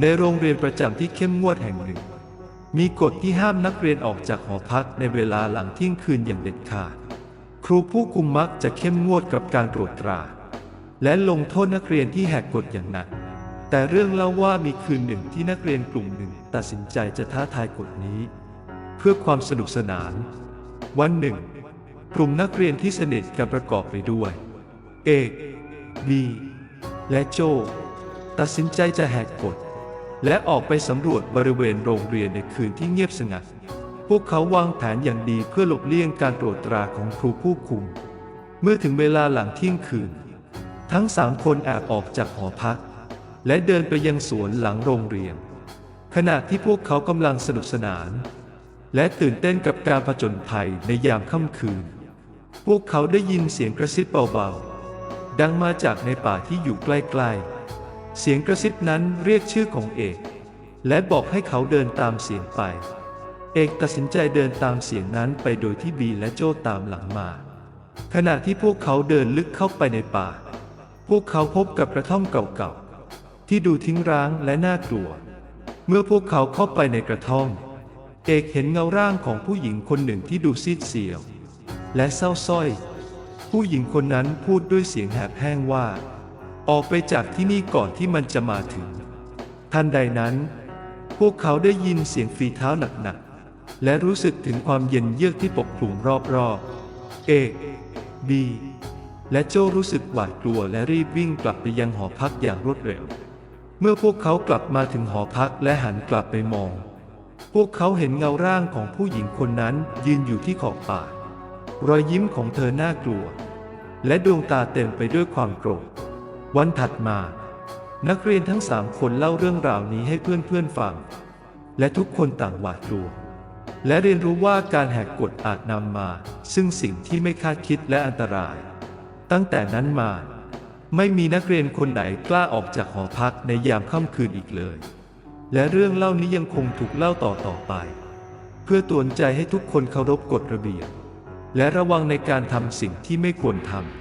ในโรงเรียนประจำที่เข้มงวดแห่งหนึ่ง มีกฎที่ห้ามนักเรียนออกจากหอพักในเวลาหลังเที่ยงคืนอย่างเด็ดขาด ครูผู้คุมมักจะเข้มงวดกับการตรวจตรา และลงโทษนักเรียนที่แหกกฎอย่างหนัก แต่เรื่องเล่าว่ามีคืนหนึ่งที่นักเรียนกลุ่มหนึ่งตัดสินใจจะท้าทายกฎนี้ เพื่อความสนุกสนาน วันหนึ่ง กลุ่มนักเรียนที่สนิทกันประกอบไปด้วยเอกบีและโจตัดสินใจจะแหกกฎ และออกไปสำรวจบริเวณโรงเรียนในคืนที่เงียบสงัด พวกเขาวางแผนอย่างดีเพื่อหลบเลี่ยงการตรวจตราของครูผู้คุม เมื่อถึงเวลาหลังเที่ยงคืน ทั้งสามคนแอบออกจากหอพัก และเดินไปยังสวนหลังโรงเรียน ขณะที่พวกเขากำลังสนุกสนาน และตื่นเต้นกับการผจญภัยในยามค่ำคืน พวกเขาได้ยินเสียงกระซิบเบาๆ ดังมาจากในป่าที่อยู่ใกล้ๆ เสียงกระซิบนั้นเรียกชื่อของเอก และบอกให้เขาเดินตามเสียงไป เอกตัดสินใจเดินตามเสียงนั้นไปโดยที่บีและโจ้ตามหลังมา ขณะที่พวกเขาเดินลึกเข้าไปในป่า พวกเขาพบกับกระท่อมเก่าๆ ที่ดูทิ้งร้างและน่ากลัว เมื่อพวกเขาเข้าไปในกระท่อม เอกเห็นเงาร่างของผู้หญิงคนหนึ่งที่ดูซีดเซียว และเศร้าส้อย ผู้หญิงคนนั้นพูดด้วยเสียงแหบแห้งว่า ออกไปจากที่นี่ก่อนที่มันจะมาถึง ทันใดนั้น พวกเขาได้ยินเสียงฝีเท้าหนักๆ และรู้สึกถึงความเย็นเยือกที่ปกคลุมรอบๆ เอกบีและโจรู้สึกหวาดกลัวและรีบวิ่งกลับไปยังหอพักอย่างรวดเร็ว เมื่อพวกเขากลับมาถึงหอพักและหันกลับไปมอง พวกเขาเห็นเงาร่างของผู้หญิงคนนั้นยืนอยู่ที่ขอบป่ารอยยิ้มของเธอน่ากลัว และดวงตาเต็มไปด้วยความโกรธ วันถัดมา นักเรียนทั้งสามคนเล่าเรื่องราวนี้ให้เพื่อนๆฟัง และทุกคนต่างหวาดกลัว และเรียนรู้ว่าการแหกกฎอาจนำมา ซึ่งสิ่งที่ไม่คาดคิดและอันตราย ตั้งแต่นั้นมา ไม่มีนักเรียนคนไหนกล้าออกจากหอพักในยามค่ำคืนอีกเลย และเรื่องเล่านี้ยังคงถูกเล่าต่อต่อไป เพื่อตือนใจให้ทุกคนเคารพกฎระเบียบ และระวังในการทำสิ่งที่ไม่ควรทำ